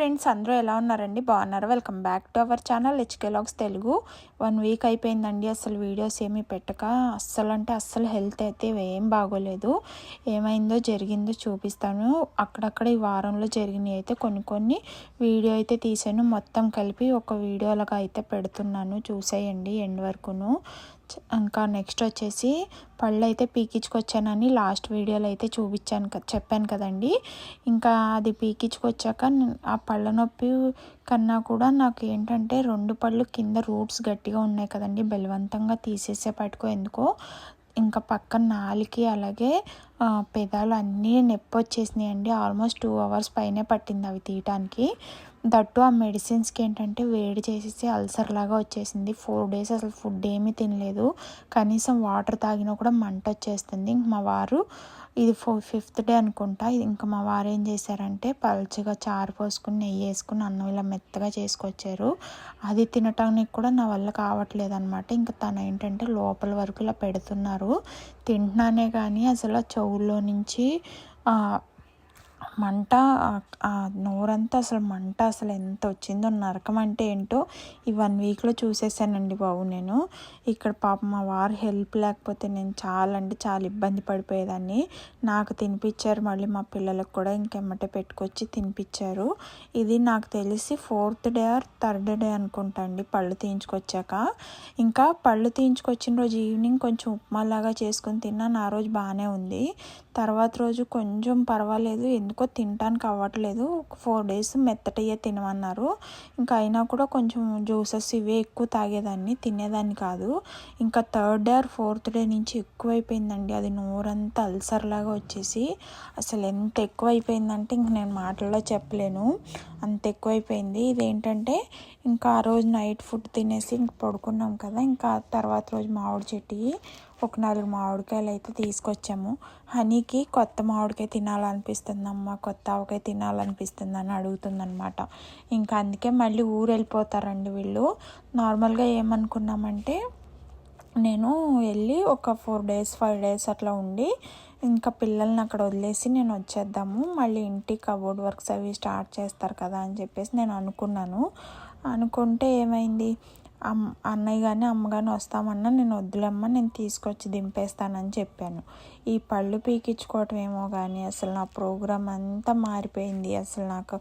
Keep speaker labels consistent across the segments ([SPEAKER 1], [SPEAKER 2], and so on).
[SPEAKER 1] Friends అందరూ ఎలా ఉన్నారండి? బాగున్నారు? Welcome back to our channel హెచ్కేలాగ్స్ Telugu one week అయిపోయిందండి అసలు వీడియోస్ ఏమీ పెట్టక. అస్సలు అంటే అస్సలు హెల్త్ అయితే ఏం బాగోలేదు. ఏమైందో జరిగిందో చూపిస్తాను. అక్కడక్కడ ఈ వారంలో జరిగినవి అయితే కొన్ని కొన్ని వీడియో అయితే తీసాను మొత్తం కలిపి ఒక వీడియోలాగా అయితే పెడుతున్నాను. చూసేయండి ఎండ్ వరకును. ఇంకా నెక్స్ట్ వచ్చేసి పళ్ళు అయితే పీకించుకొచ్చానని లాస్ట్ వీడియోలో అయితే చూపించాను చెప్పాను కదండి. ఇంకా అది పీకించుకొచ్చాక ఆ పళ్ళ నొప్పి కన్నా కూడా నాకు ఏంటంటే రెండు పళ్ళు కింద రూట్స్ గట్టిగా ఉన్నాయి కదండి. బలవంతంగా తీసేసే పట్టుకో ఎందుకో. ఇంకా పక్కన నాలికి అలాగే పెదాలు అన్నీ నొప్పి వచ్చేసినాయి అండి ఆల్మోస్ట్ టూ అవర్స్ పైనే పట్టింది అవి తీయటానికి. దట్టు ఆ మెడిసిన్స్కి ఏంటంటే వేడి చేసేసి అల్సర్ లాగా వచ్చేసింది. ఫోర్ డేస్ అసలు ఫుడ్ ఏమీ తినలేదు. కనీసం వాటర్ తాగినా కూడా మంట వచ్చేస్తుంది. ఇంక మా వారు ఇది ఫో ఫిఫ్త్ డే అనుకుంటా. ఇంకా మా వారు ఏం చేశారంటే పల్చగా చారు పోసుకుని నెయ్యి వేసుకుని అన్నం ఇలా మెత్తగా చేసుకొచ్చారు. అది తినటానికి కూడా నా వల్ల కావట్లేదు అనమాట ఇంకా తను ఏంటంటే లోపల వరకు ఇలా పెడుతున్నారు. తింటున్నానే కానీ అసలు చెవుల్లో నుంచి మంట ఆ నోరంతా అసలు మంట అసలు ఎంత వచ్చిందో నరకం అంటే ఏంటో ఈ వన్ వీక్లో చూసేసానండి బాబు నేను. ఇక్కడ పాప మా వారు హెల్ప్ లేకపోతే నేను చాలా అంటే చాలా ఇబ్బంది పడిపోయేదాన్ని. నాకు తినిపించారు మళ్ళీ మా పిల్లలకు కూడా ఇంకెమ్మటే పెట్టుకొచ్చి తినిపించారు ఇది నాకు తెలిసి fourth day or third day అనుకుంటా అండి పళ్ళు తీయించుకొచ్చాక. ఇంకా పళ్ళు తీయించుకొచ్చిన రోజు ఈవినింగ్ కొంచెం ఉప్మాలాగా చేసుకొని తిన్నాను ఆ రోజు బాగానే ఉంది. తర్వాత రోజు కొంచెం పర్వాలేదు ఎందుకో తినడానికి అవ్వట్లేదు. ఫోర్ డేస్ మెత్తటయ్యే తినమన్నారు. ఇంకా అయినా కూడా కొంచెం జ్యూసెస్ ఇవే ఎక్కువ తాగేదాన్ని తినేదాన్ని కాదు. ఇంకా third day or fourth day నుంచి ఎక్కువైపోయిందండి. అది నోరంతా అల్సర్ లాగా వచ్చేసి అసలు ఎంత ఎక్కువైపోయిందంటే ఇంక నేను మాటల్లో చెప్పలేను. అంత ఎక్కువైపోయింది. ఇదేంటంటే ఇంకా ఆ రోజు నైట్ ఫుడ్ తినేసి ఇంక పడుకున్నాం కదా. ఇంకా తర్వాత రోజు మామిడి చెట్టు ఒక నాలుగు మామిడికాయలు అయితే తీసుకొచ్చాము. హనీకి కొత్త మామిడికాయ తినాలనిపిస్తుందమ్మా కొత్త ఆవకాయ తినాలనిపిస్తుంది అని అడుగుతుందనమాట ఇంకా అందుకే మళ్ళీ ఊరు వెళ్ళిపోతారండి వీళ్ళు. నార్మల్గా ఏమనుకున్నామంటే నేను వెళ్ళి ఒక ఫోర్ డేస్ ఫైవ్ డేస్ అట్లా ఉండి ఇంకా పిల్లల్ని అక్కడ వదిలేసి నేను వచ్చేద్దాము. మళ్ళీ ఇంటి కబోర్డ్ వర్క్స్ అవి స్టార్ట్ చేస్తారు కదా అని చెప్పేసి నేను అనుకున్నాను. అనుకుంటే ఏమైంది? అన్నయ్య కానీ అమ్మ కానీ వస్తామన్నా నేను వద్దులేమ్మ నేను తీసుకొచ్చి దింపేస్తానని చెప్పాను. ఈ పళ్ళు పీకించుకోవటం ఏమో కానీ అసలు నా ప్రోగ్రాం అంతా మారిపోయింది. అసలు నాకు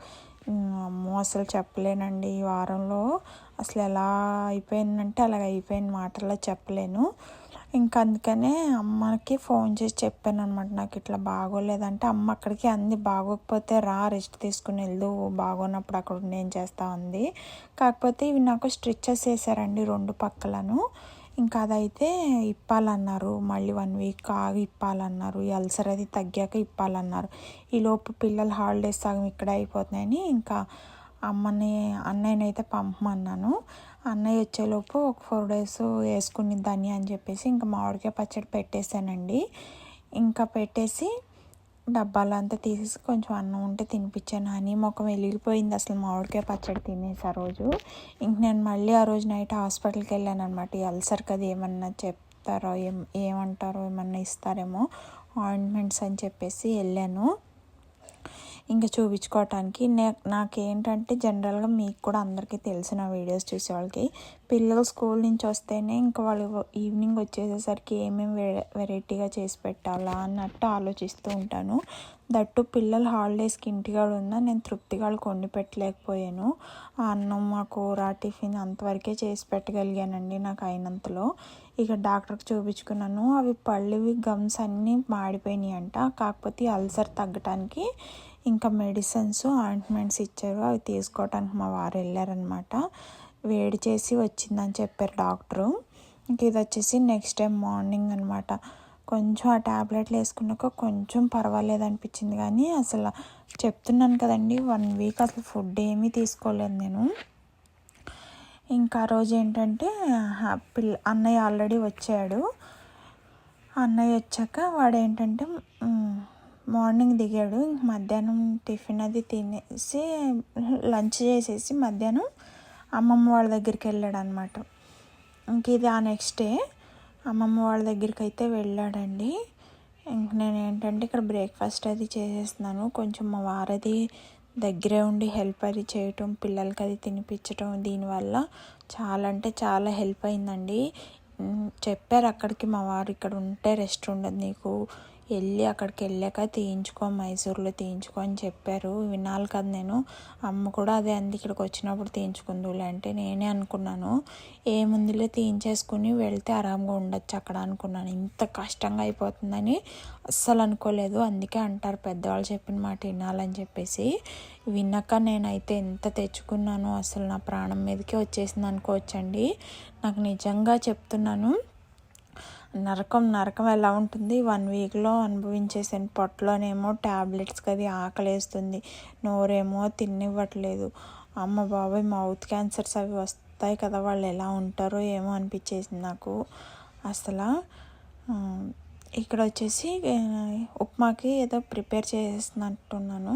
[SPEAKER 1] అమ్మో అసలు చెప్పలేనండి. ఈ వారంలో అసలు ఎలా అయిపోయిందంటే అలాగ అయిపోయిన మాటల్లో చెప్పలేను. ఇంకా అందుకనే అమ్మకి ఫోన్ చేసి చెప్పాను అనమాట నాకు ఇట్లా బాగోలేదంటే అమ్మ అక్కడికి అంది బాగోకపోతే రా రెస్ట్ తీసుకుని వెళ్దు బాగోనప్పుడు అక్కడ నేను చేస్తా ఉంది కాకపోతే ఇవి నాకు స్ట్రిచ్చెస్ వేసారండి రెండు పక్కలను. ఇంకా అదైతే ఇప్పాలన్నారు. మళ్ళీ వన్ వీక్ ఆగి ఇప్పాలన్నారు. ఈ అల్సర్ అది తగ్గాక ఇప్పాలన్నారు. ఈలోపు పిల్లలు హాలిడేస్ సగం ఇక్కడ అయిపోతున్నాయని ఇంకా అమ్మని అన్నయ్యనైతే పంపమన్నాను. అన్నయ్య వచ్చేలోపు ఒక ఫోర్ డేస్ వేసుకుని దాన్ని అని చెప్పేసి ఇంకా మామిడికాయ పచ్చడి పెట్టేశానండి. ఇంకా పెట్టేసి డబ్బాలంతా తీసేసి కొంచెం అన్నం ఉంటే తినిపించాను. హనీ ముఖం వెలిగిపోయింది. అసలు మామిడికాయ పచ్చడి తినేసి ఆ రోజు. ఇంక నేను మళ్ళీ ఆ రోజు నైట్ హాస్పిటల్కి వెళ్ళాను అనమాట అల్సర్ కదా ఏమన్నా చెప్తారో ఏం ఏమంటారో ఏమన్నా ఇస్తారేమో ఆయింట్మెంట్స్ అని చెప్పేసి వెళ్ళాను. ఇంకా చూపించుకోవటానికి. నాకేంటంటే జనరల్గా మీకు కూడా అందరికీ తెలిసిన వీడియోస్ చూసే వాళ్ళకి పిల్లలు స్కూల్ నుంచి వస్తేనే ఇంకా వాళ్ళు ఈవినింగ్ వచ్చేసేసరికి ఏమేమి వెరైటీగా చేసి పెట్టాలా అన్నట్టు ఆలోచిస్తూ ఉంటాను. దట్టు పిల్లలు హాలిడేస్కి ఇంటిగా ఉన్నా నేను తృప్తిగా కొండి పెట్టలేకపోయాను. అన్నం మా కూర టిఫిన్ అంతవరకే చేసి పెట్టగలిగానండి నాకు అయినంతలో. ఇక డాక్టర్కి చూపించుకున్నాను. అవి పళ్ళువి గమ్స్ అన్నీ మాడిపోయినాయి అంట కాకపోతే అల్సర్ తగ్గటానికి ఇంకా మెడిసిన్స్ ఆయింట్మెంట్స్ ఇచ్చారు. అవి తీసుకోవటానికి మా వారు వెళ్ళారనమాట వేడి చేసి వచ్చిందని చెప్పారు డాక్టరు. ఇంక ఇది వచ్చేసి నెక్స్ట్ టైం మార్నింగ్ అనమాట కొంచెం ఆ ట్యాబ్లెట్లు వేసుకున్నాక కొంచెం పర్వాలేదు అనిపించింది కానీ అసలు చెప్తున్నాను కదండి వన్ వీక్ అసలు ఫుడ్ ఏమీ తీసుకోలేదు నేను. ఇంకా రోజు ఏంటంటే పిల్ల అన్నయ్య ఆల్రెడీ వచ్చాడు. అన్నయ్య వచ్చాక వాడు ఏంటంటే మార్నింగ్ దిగాడు. మధ్యాహ్నం టిఫిన్ అది తినేసి లంచ్ చేసేసి మధ్యాహ్నం అమ్మమ్మ వాళ్ళ దగ్గరికి వెళ్ళాడు అనమాట ఇంక ఇది ఆ నెక్స్ట్ డే. అమ్మమ్మ వాళ్ళ దగ్గరికి అయితే వెళ్ళాడండి. ఇంక నేను ఏంటంటే ఇక్కడ బ్రేక్ఫాస్ట్ అది చేసేస్తున్నాను. కొంచెం మా వారది దగ్గరే ఉండి హెల్ప్ అది చేయటం పిల్లలకి అది తినిపించటం దీనివల్ల చాలా అంటే చాలా హెల్ప్ అయిందండి. చెప్పారు అక్కడికి మా వారు ఇక్కడ ఉంటే రెస్ట్ ఉండదు నీకు. వెళ్ళి అక్కడికి వెళ్ళాక తీయించుకో మైసూర్లో తీయించుకో అని చెప్పారు. వినాలి కదా నేను. అమ్మ కూడా అదే అంది ఇక్కడికి వచ్చినప్పుడు తీయించుకుందులే అంటే నేనే అనుకున్నాను. ఏముందిలే తీయించేసుకుని వెళ్తే ఆరాంగా ఉండొచ్చు అక్కడ అనుకున్నాను. ఇంత కష్టంగా అయిపోతుందని అస్సలు అనుకోలేదు. అందుకే అంటారు పెద్దవాళ్ళు చెప్పిన మాట వినాలని చెప్పేసి. విన్నాక నేనైతే ఎంత తెచ్చుకున్నానో అసలు నా ప్రాణం మీదకే వచ్చేసింది అనుకోవచ్చండి. నాకు నిజంగా చెప్తున్నాను. నరకం నరకం ఎలా ఉంటుంది? వన్ వీక్లో అనుభవించేసాను పొట్టలోనేమో ట్యాబ్లెట్స్కి అది ఆకలేస్తుంది. నోరేమో తిన్నివ్వట్లేదు. అమ్మ బాబాయ్ మౌత్ క్యాన్సర్స్ అవి వస్తాయి కదా వాళ్ళు ఎలా ఉంటారో ఏమో అనిపించేసింది నాకు. అసలు ఇక్కడ వచ్చేసి ఉప్మాకి ఏదో ప్రిపేర్ చేసినట్టున్నాను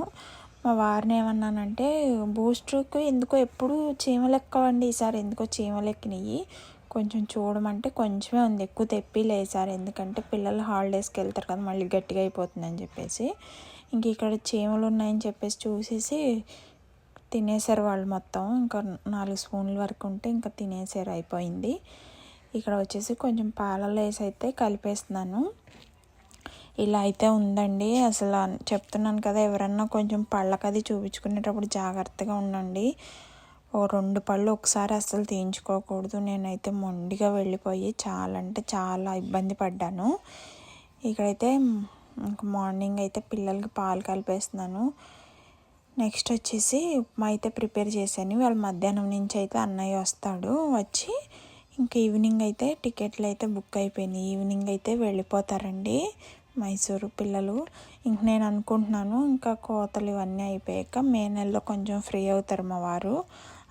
[SPEAKER 1] మా వారిని ఏమన్నానంటే బూస్టర్కి ఎందుకో ఎప్పుడు చీమలు ఎక్కవండి ఈసారి ఎందుకో చీమలు ఎక్కినాయి కొంచెం చూడమంటే కొంచెమే ఉంది. ఎక్కువ తెప్పి లేసారు ఎందుకంటే పిల్లలు హాలిడేస్కి వెళ్తారు కదా మళ్ళీ గట్టిగా అయిపోతుందని చెప్పేసి. ఇంక ఇక్కడ చీమలు ఉన్నాయని చెప్పేసి చూసేసి తినేసారు వాళ్ళు మొత్తం. ఇంకా నాలుగు స్పూన్ల వరకు ఉంటే ఇంకా తినేసారు అయిపోయింది. ఇక్కడ వచ్చేసి కొంచెం పాలలో వేసి అయితే కలిపేస్తున్నాను. ఇలా అయితే ఉందండి. అసలు చెప్తున్నాను కదా ఎవరన్నా కొంచెం పళ్ళకది చూపించుకునేటప్పుడు జాగ్రత్తగా ఉండండి. ఓ రెండు పళ్ళు ఒకసారి అస్సలు తీయించుకోకూడదు. నేనైతే మొండిగా వెళ్ళిపోయి చాలా అంటే చాలా ఇబ్బంది పడ్డాను. ఇక్కడైతే మార్నింగ్ అయితే పిల్లలకి పాలు కలిపేస్తున్నాను. నెక్స్ట్ వచ్చేసి ఉప్మా అయితే ప్రిపేర్ చేశాను. వాళ్ళ మధ్యాహ్నం నుంచి అయితే అన్నయ్య వస్తాడు వచ్చి ఇంకా ఈవినింగ్ అయితే టికెట్లు అయితే బుక్ అయిపోయినాయి. ఈవినింగ్ అయితే వెళ్ళిపోతారండి మైసూరు పిల్లలు. ఇంక నేను అనుకుంటున్నాను ఇంకా కోతలు ఇవన్నీ అయిపోయాక మే నెలలో కొంచెం ఫ్రీ అవుతారు మా వారు.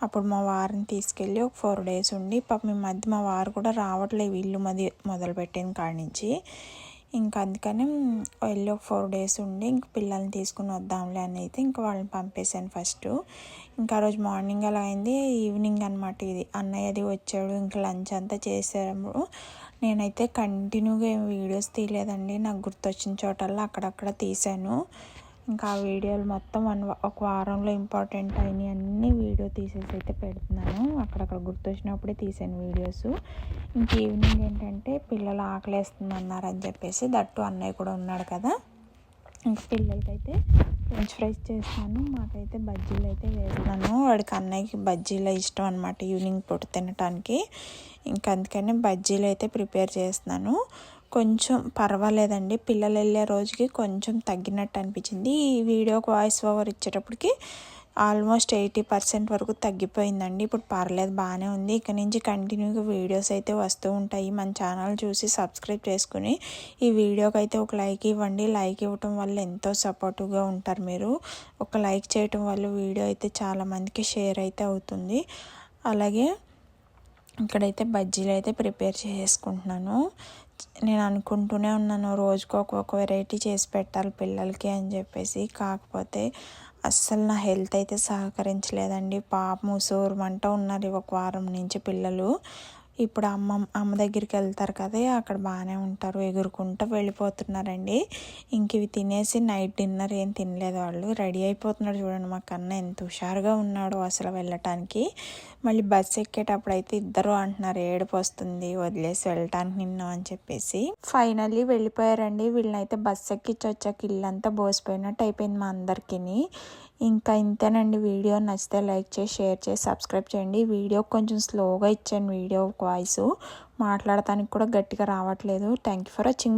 [SPEAKER 1] అప్పుడు మా వారిని తీసుకెళ్ళి ఒక ఫోర్ డేస్ ఉండి పాప మీ మధ్య మా వారు కూడా రావట్లేదు ఇల్లు మది మొదలుపెట్టిన కాడి నుంచి. ఇంకా అందుకని వెళ్ళి ఒక ఫోర్ డేస్ ఉండి ఇంక పిల్లల్ని తీసుకుని వద్దాంలే అని అయితే ఇంకా వాళ్ళని పంపేశాను ఫస్ట్. ఇంకా రోజు మార్నింగ్ అలా అయింది ఈవినింగ్ అనమాట ఇది. అన్నయ్యది వచ్చాడు ఇంకా లంచ్ అంతా చేసాము నేనైతే కంటిన్యూగా ఏం వీడియోస్ తీయలేదండి నాకు గుర్తొచ్చిన చోటల్లా అక్కడక్కడ తీశాను. ఇంకా ఆ వీడియోలు మొత్తం వన్ ఒక వారంలో ఇంపార్టెంట్ అయినవి అన్నీ వీడియో తీసేసి అయితే పెడుతున్నాను. అక్కడక్కడ గుర్తొచ్చినప్పుడే తీసాను వీడియోస్. ఇంక ఈవినింగ్ ఏంటంటే పిల్లలు ఆకలేస్తుంది అన్నారని చెప్పేసి దట్టు అన్నయ్య కూడా ఉన్నాడు కదా. ఇంకా పిల్లలకైతే ఫ్రెంచ్ ఫ్రైస్ చేస్తాను. మాకైతే బజ్జీలు అయితే వేస్తాను వాడికి అన్నయ్యకి బజ్జీలు ఇష్టం అనమాట ఈవినింగ్ పొట్టు తినటానికి. ఇంకా అందుకని బజ్జీలు అయితే ప్రిపేర్ చేస్తున్నాను. కొంచెం పర్వాలేదండి. పిల్లలు వెళ్ళే రోజుకి కొంచెం తగ్గినట్టు అనిపించింది. ఈ వీడియోకి వాయిస్ ఓవర్ ఇచ్చేటప్పటికి ఆల్మోస్ట్ ఎయిటీ పర్సెంట్ వరకు తగ్గిపోయిందండి. ఇప్పుడు పర్లేదు బాగానే ఉంది. ఇక నుంచి కంటిన్యూగా వీడియోస్ అయితే వస్తూ ఉంటాయి. మన ఛానల్ చూసి సబ్స్క్రైబ్ చేసుకుని ఈ వీడియోకి అయితే ఒక లైక్ ఇవ్వండి. లైక్ ఇవ్వటం వల్ల ఎంతో సపోర్టివ్గా ఉంటారు మీరు. ఒక లైక్ చేయటం వల్ల వీడియో అయితే చాలామందికి షేర్ అయితే అవుతుంది. అలాగే ఇక్కడైతే బజ్జీలు అయితే ప్రిపేర్ చేసుకుంటున్నాను నేను అనుకుంటూనే ఉన్నాను రోజుకు ఒక్కొక్క వెరైటీ చేసి పెట్టాలి పిల్లలకి అని చెప్పేసి. కాకపోతే అస్సలు నా హెల్త్ అయితే సహకరించలేదండి. పాపము సోరమంట ఉన్నారు ఒక వారం నుంచి పిల్లలు. ఇప్పుడు అమ్మ అమ్మ దగ్గరికి వెళ్తారు కదా అక్కడ బాగానే ఉంటారు ఎగురుకుంటూ వెళ్ళిపోతున్నారండి. ఇంక ఇవి తినేసి నైట్ డిన్నర్ ఏం తినలేదు వాళ్ళు. రెడీ అయిపోతున్నాడు చూడండి మా కన్న ఎంత హుషారుగా ఉన్నాడు అసలు వెళ్ళటానికి. మళ్ళీ బస్సు ఎక్కేటప్పుడు అయితే ఇద్దరు అంటున్నారు ఏడుపు వస్తుంది వదిలేసి వెళ్ళటానికి నిన్న అని చెప్పేసి. ఫైనల్లీ వెళ్ళిపోయారండి. వీళ్ళనైతే బస్సు ఎక్కించి వచ్చాక ఇల్లంతా బోసిపోయినట్టు అయిపోయింది మా అందరికీ ఇంకా ఇంతేనండి. వీడియో నచ్చితే లైక్ చేసి షేర్ చేసి సబ్స్క్రైబ్ చేయండి. వీడియో కొంచెం స్లోగా ఇచ్చాను వీడియో వాయిస్. మాట్లాడటానికి కూడా గట్టిగా రావట్లేదు. Thank you for watching.